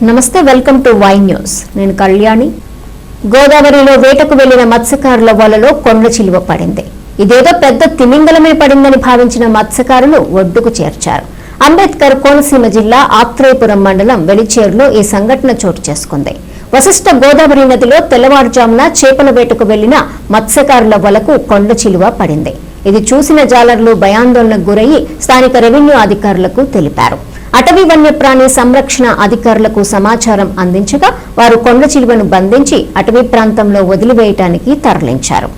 నమస్తే welcome to Y news. నేను కళ్యాణి. గోదావరిలో వేటకు వెళ్ళిన మత్స్యకారుల వలలో కొండ చిలువ పడింది. ఇదేదో పెద్ద తిమింగలమే పడిందని భావించిన మత్స్యకారులు ఒడ్డుకు చేర్చారు. అంబేద్కర్ కోనసీమ జిల్లా ఆత్రేయపురం మండలం వెలిచేరులో ఈ సంఘటన చోటు చేసుకుంది. వశిష్ట గోదావరి నదిలో తెల్లవారుజామున చేపల వేటకు వెళ్ళిన మత్స్యకారుల వలకు కొండ చిలువ పడింది. ఇది చూసిన జాలర్లు భయాందోళనకు గురయ్యి స్థానిక రెవెన్యూ అధికారులకు తెలిపారు. అటవీ వన్యప్రాణి సంరక్షణ అధికారులకు సమాచారం అందించగా వారు కొండ చిలువను బంధించి అటవీ ప్రాంతంలో వదిలివేయటానికి తరలించారు.